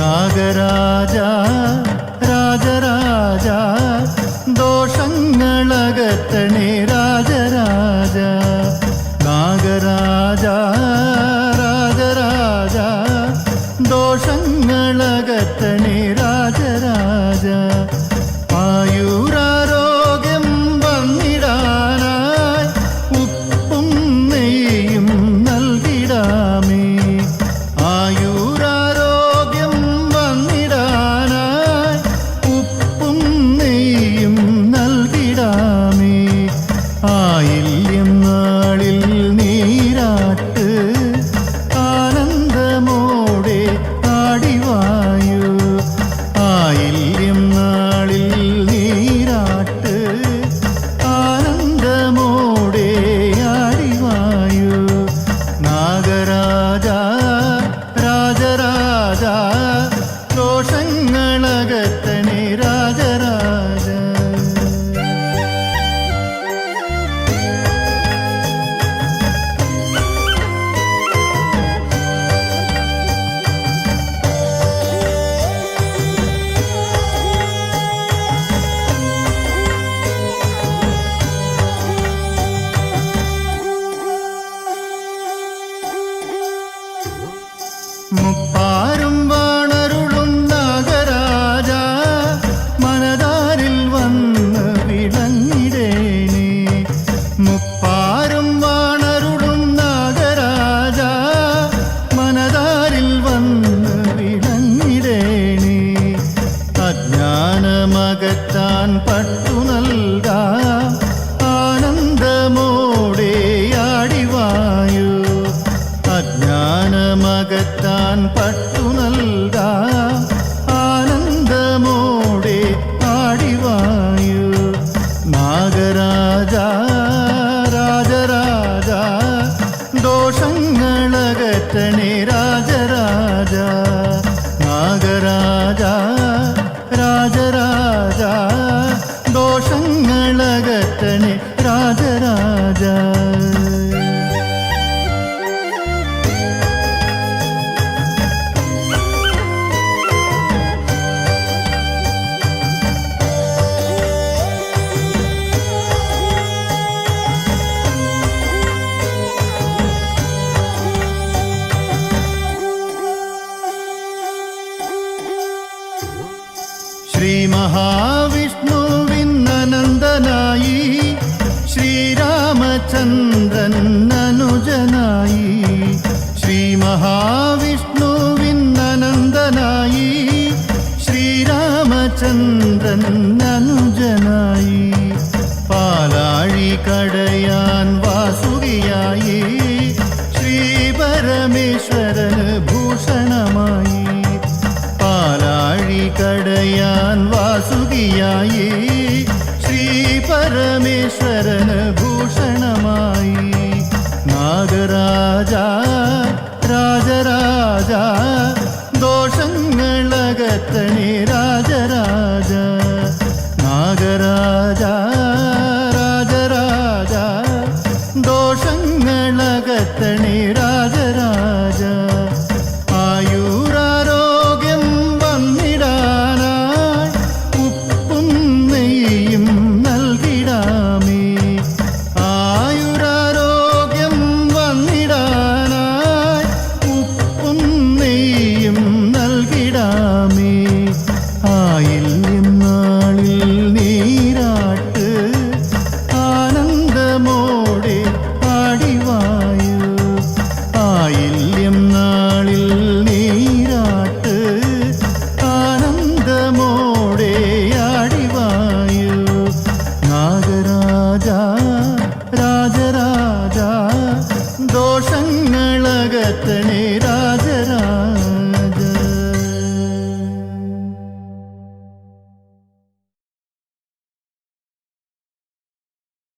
നാഗരാജ രാജരാജ ദോഷങ്ങളകത്തണേ രാജരാജ. നാഗരാജ രാജരാജ ദോഷങ്ങളകത്തണേ രാജരാജ. അജ്ഞാനമകറ്റാൻ പട്ടു നൽകാം. ആനന്ദമോടെ ആടിവായു. അജ്ഞാനമകറ്റാൻ പട്ടു നൽകാം. ആനന്ദമോടെ ആടിവായു. നാഗരാജ രാജരാജ ദോഷങ്ങളകറ്റണേ ശ്രീ മഹാവിഷ്ണുവിന്നനന്ദനായി ശ്രീരാമചന്ദ്രൻ അനുജനായി ശ്രീ മഹാവിഷ്ണുവിന്നനന്ദനായി ശ്രീരാമചന്ദ്രൻ അനുജനായി പാലാഴി കടയാൻ വാസുകിയായി ശ്രീ പരമേശ്വരന് ഭൂഷണമായി. പാലാഴി കടയാൻ വാസുകിയായി ശ്രീ പരമേശ്വരന് ഭൂഷണമായി നാഗരാജ രാജരാജ ദോഷങ്ങളകത്തണി രാജരാജ. നാഗരാജ രാജരാജ ദോഷങ്ങളകത്തണി രാജരാജ. നൽകിടാമേ